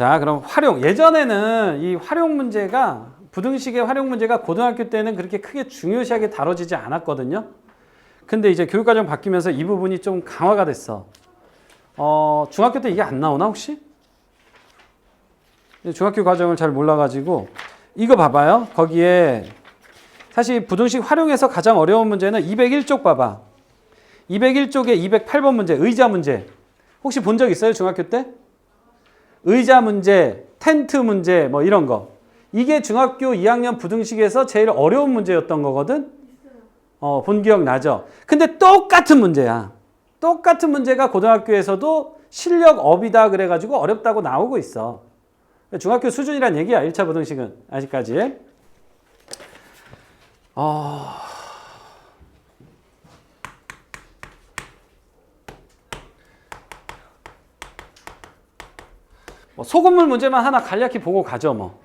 자, 그럼 활용. 예전에는 이 활용 문제가 부등식의 활용 문제가 고등학교 때는 그렇게 크게 중요시하게 다뤄지지 않았거든요. 근데 이제 교육과정 바뀌면서 이 부분이 좀 강화가 됐어. 어, 중학교 때 이게 안 나오나 혹시? 중학교 과정을 잘 몰라가지고 이거 봐봐요. 거기에 사실 부등식 활용해서 가장 어려운 문제는 201쪽 봐봐. 201쪽에 208번 문제, 의자 문제. 혹시 본 적 있어요? 중학교 때? 의자 문제, 텐트 문제, 뭐 이런 거. 이게 중학교 2학년 부등식에서 제일 어려운 문제였던 거거든? 어, 본 기억 나죠? 근데 똑같은 문제야. 똑같은 문제가 고등학교에서도 실력 업이다 그래가지고 어렵다고 나오고 있어. 중학교 수준이란 얘기야. 1차 부등식은. 아직까지. 어... 뭐 소금물 문제만 하나 간략히 보고 가죠, 뭐.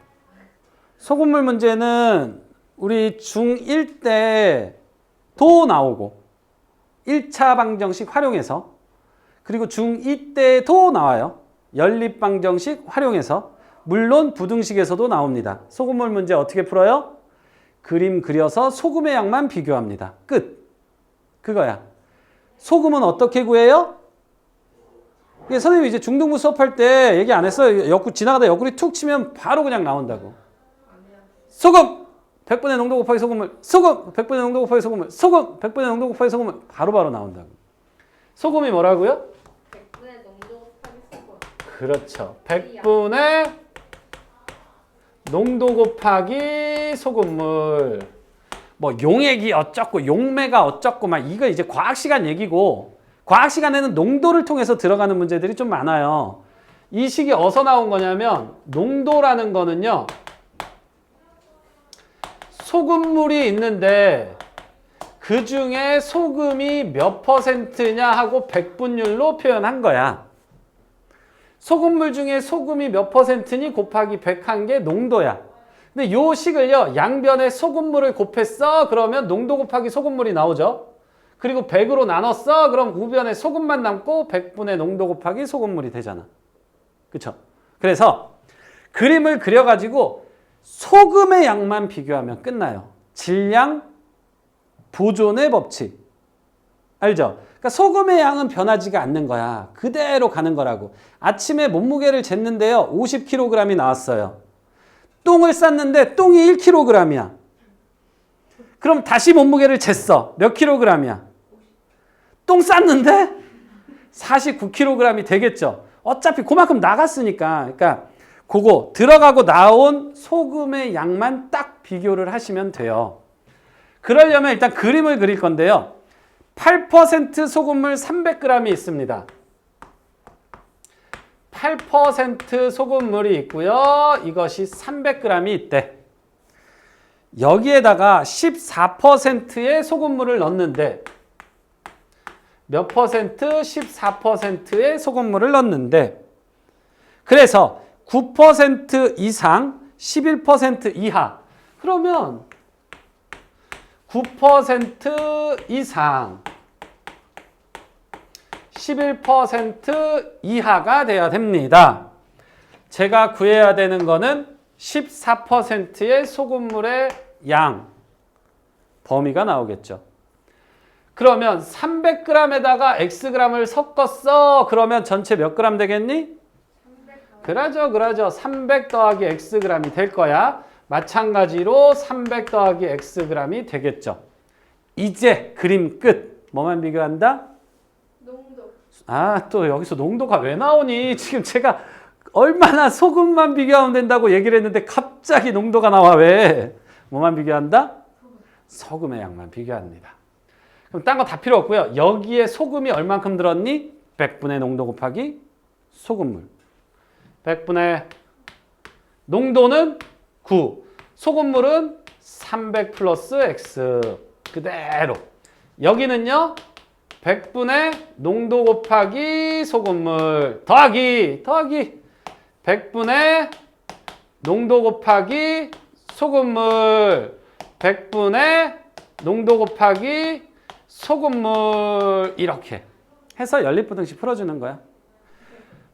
소금물 문제는 우리 중1 때도 나오고 1차 방정식 활용해서 그리고 중2 때도 나와요. 연립 방정식 활용해서 물론 부등식에서도 나옵니다. 소금물 문제 어떻게 풀어요? 그림 그려서 소금의 양만 비교합니다. 끝. 그거야. 소금은 어떻게 구해요? 이게 선생님 이제 중등부 수업할 때 얘기 안 했어요. 옆구 지나가다 옆구리 툭 치면 바로 그냥 나온다고. 소금 100분의 농도 곱하기 소금을 소금 100분의 농도 곱하기 소금을 소금 100분의 농도 곱하기 소금을 바로바로 나온다고. 소금이 뭐라고요? 100분의 농도 곱하기 소금. 그렇죠. 100분의 농도 곱하기 소금물. 뭐 용액이 어쩌고 용매가 어쩌고 막 이거 이제 과학 시간 얘기고 과학 시간에는 농도를 통해서 들어가는 문제들이 좀 많아요. 이 식이 어디서 나온 거냐면 농도라는 거는요. 소금물이 있는데 그 중에 소금이 몇 퍼센트냐 하고 백분율로 표현한 거야. 소금물 중에 소금이 몇 퍼센트니 곱하기 100한 게 농도야. 근데 요 식을요, 양변에 소금물을 곱했어? 그러면 농도 곱하기 소금물이 나오죠. 그리고 100으로 나눴어? 그럼 우변에 소금만 남고 100분의 농도 곱하기 소금물이 되잖아. 그쵸? 그래서 그림을 그려가지고 소금의 양만 비교하면 끝나요. 질량 보존의 법칙. 알죠? 그러니까 소금의 양은 변하지가 않는 거야. 그대로 가는 거라고. 아침에 몸무게를 쟀는데요. 50kg이 나왔어요. 똥을 쌌는데 똥이 1kg이야. 그럼 다시 몸무게를 쟀어. 몇 kg이야? 똥 쌌는데 49kg이 되겠죠. 어차피 그만큼 나갔으니까. 그러니까 그거 들어가고 나온 소금의 양만 딱 비교를 하시면 돼요. 그러려면 일단 그림을 그릴 건데요. 8% 소금물 300g이 있습니다. 8% 소금물이 있고요. 이것이 300g이 있대. 여기에다가 14%의 소금물을 넣는데 몇 퍼센트? 14%의 소금물을 넣는데 그래서 9% 이상, 11% 이하. 그러면 9% 이상, 11% 이하가 돼야 됩니다. 제가 구해야 되는 거는 14%의 소금물의 양, 범위가 나오겠죠. 그러면 300g에다가 xg을 섞었어. 그러면 전체 몇 g 되겠니? 그러죠, 그러죠. 300 더하기 xg이 될 거야. 마찬가지로 300 더하기 xg이 되겠죠. 이제 그림 끝. 뭐만 비교한다? 농도. 아, 또 여기서 농도가 왜 나오니? 지금 제가 얼마나 소금만 비교하면 된다고 얘기를 했는데 갑자기 농도가 나와 왜? 뭐만 비교한다? 소금의 양만 비교합니다. 그럼 딴 거 다 필요 없고요. 여기에 소금이 얼만큼 들었니? 100분의 농도 곱하기 소금물. 100분의 농도는 9. 소금물은 300 플러스 x. 그대로. 여기는요. 100분의 농도 곱하기 소금물 더하기 더하기 100분의 농도 곱하기 소금물 100분의 농도 곱하기 소금물 이렇게 해서 연립부등식 풀어주는 거야.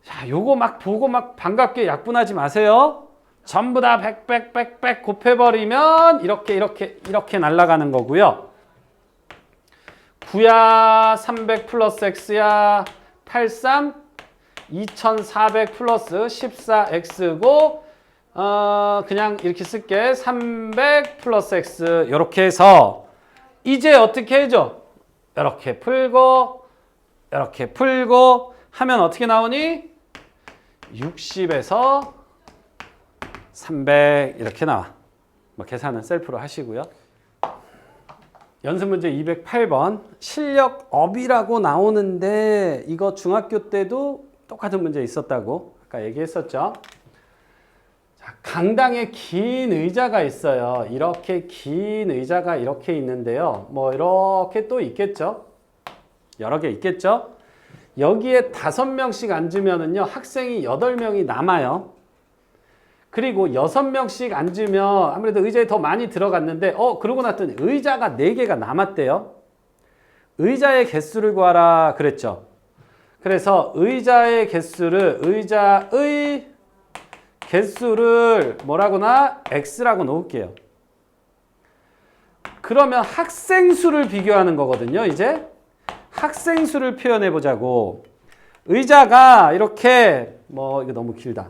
자, 요거 막 보고 막 반갑게 약분하지 마세요. 전부 다 100, 100, 100, 100 곱해버리면 이렇게, 이렇게, 이렇게 날아가는 거고요. 9야 300 플러스 x야 83 2400 플러스 14x고 어 그냥 이렇게 쓸게 300 플러스 x 이렇게 해서 이제 어떻게 해줘? 이렇게 풀고 이렇게 풀고 하면 어떻게 나오니? 60에서 300 이렇게 나와. 뭐 계산은 셀프로 하시고요. 연습 문제 208번 실력 업이라고 나오는데 이거 중학교 때도 똑같은 문제 있었다고 아까 얘기했었죠. 자, 강당에 긴 의자가 있어요. 이렇게 긴 의자가 이렇게 있는데요. 뭐 이렇게 또 있겠죠. 여러 개 있겠죠. 여기에 다섯 명씩 앉으면은요 학생이 여덟 명이 남아요. 그리고 여섯 명씩 앉으면 아무래도 의자에 더 많이 들어갔는데 어 그러고 났더니 의자가 네 개가 남았대요. 의자의 개수를 구하라 그랬죠. 그래서 의자의 개수를 의자의 개수를 뭐라고나 x라고 놓을게요. 그러면 학생 수를 비교하는 거거든요. 이제 학생 수를 표현해 보자고. 의자가 이렇게 뭐 이거 너무 길다.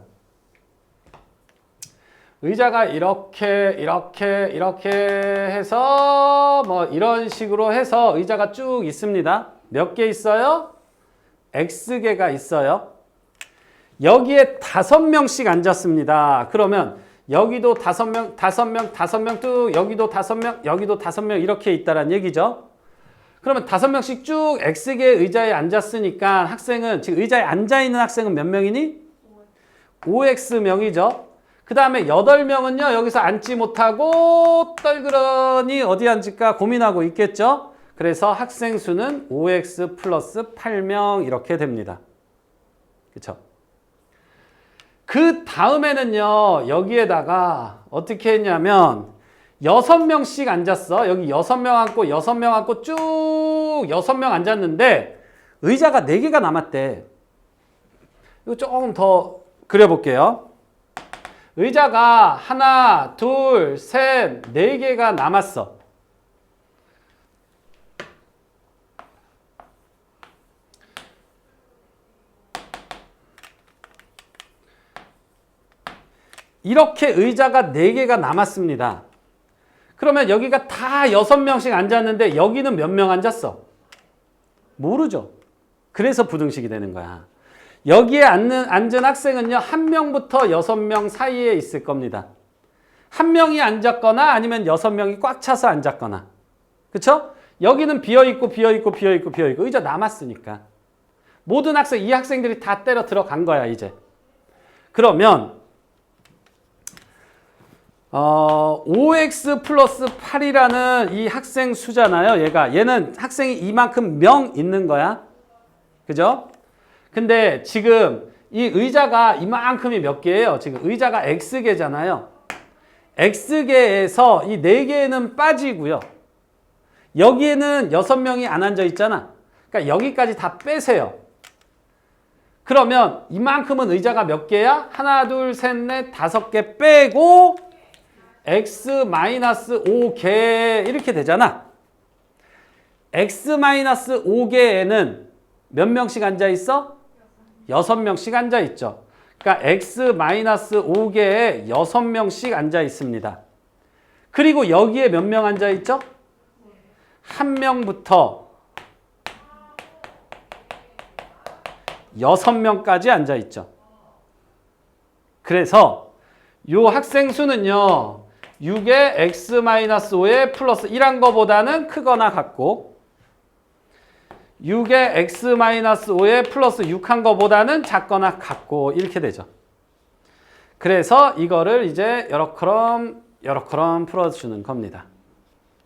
의자가 이렇게 이렇게 이렇게 해서 뭐 이런 식으로 해서 의자가 쭉 있습니다. 몇 개 있어요? X개가 있어요. 여기에 다섯 명씩 앉았습니다. 그러면 여기도 다섯 명, 다섯 명, 다섯 명 뚝, 여기도 다섯 명, 여기도 다섯 명 이렇게 있다란 얘기죠. 그러면 다섯 명씩 쭉 X개 의자에 앉았으니까 학생은 지금 의자에 앉아 있는 학생은 몇 명이니? 5X명이죠. 그 다음에 8명은요, 여기서 앉지 못하고 떨그러니 어디 앉을까 고민하고 있겠죠? 그래서 학생 수는 5x 플러스 8명 이렇게 됩니다. 그쵸? 그 다음에는요, 여기에다가 어떻게 했냐면, 6명씩 앉았어. 여기 6명 앉고, 6명 앉고 쭉 6명 앉았는데, 의자가 4개가 남았대. 이거 조금 더 그려볼게요. 의자가 하나, 둘, 셋, 네 개가 남았어. 이렇게 의자가 네개가 남았습니다. 그러면 여기가 다 여섯 명씩 앉았는데 여기는 몇 명 앉았어? 모르죠. 그래서 부등식이 되는 거야. 여기에 앉는, 앉은 학생은요, 한 명부터 여섯 명 사이에 있을 겁니다. 한 명이 앉았거나 아니면 여섯 명이 꽉 차서 앉았거나. 그쵸? 여기는 비어있고, 비어있고, 비어있고, 비어있고. 의자 남았으니까. 모든 학생, 이 학생들이 다 때려 들어간 거야, 이제. 그러면, 어, 5x 플러스 8이라는 이 학생 수잖아요, 얘가. 얘는 학생이 이만큼 명 있는 거야. 그죠? 근데 지금 이 의자가 이만큼이 몇 개예요? 지금 의자가 X개잖아요. X개에서 이 4개는 빠지고요. 여기에는 6명이 안 앉아 있잖아. 그러니까 여기까지 다 빼세요. 그러면 이만큼은 의자가 몇 개야? 하나, 둘, 셋, 넷, 다섯 개 빼고 X 마이너스 5개 이렇게 되잖아. X 마이너스 5개에는 몇 명씩 앉아 있어? 여섯 명씩 앉아 있죠. 그러니까 x 마이너스 5개에 여섯 명씩 앉아 있습니다. 그리고 여기에 몇 명 앉아 있죠? 한 명부터 여섯 명까지 앉아 있죠. 그래서 요 학생 수는요. 6의 x 마이너스 5의 플러스 1한 거보다는 크거나 같고 6의 x-5의 플러스 6한 거보다는 작거나 같고 이렇게 되죠. 그래서 이거를 이제 여러 크럼 여러 크럼 풀어주는 겁니다.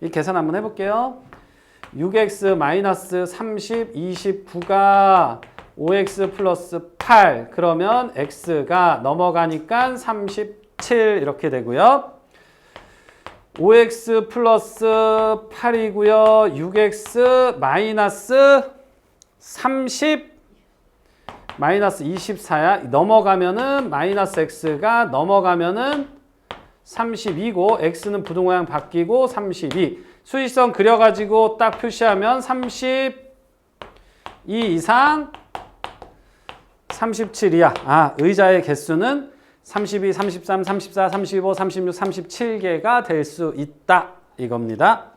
이 계산 한번 해볼게요. 6x-30, 29가 5x 플러스 8 그러면 x가 넘어가니까 37 이렇게 되고요. 5x 플러스 8이고요. 6x 마이너스 30 마이너스 24야. 넘어가면은 마이너스 x가 넘어가면은 32고 x는 부동 모양 바뀌고 32. 수직선 그려 가지고 딱 표시하면 32 이상 37이야. 아, 의자의 개수는 32, 33, 34, 35, 36, 37개가 될 수 있다. 이겁니다.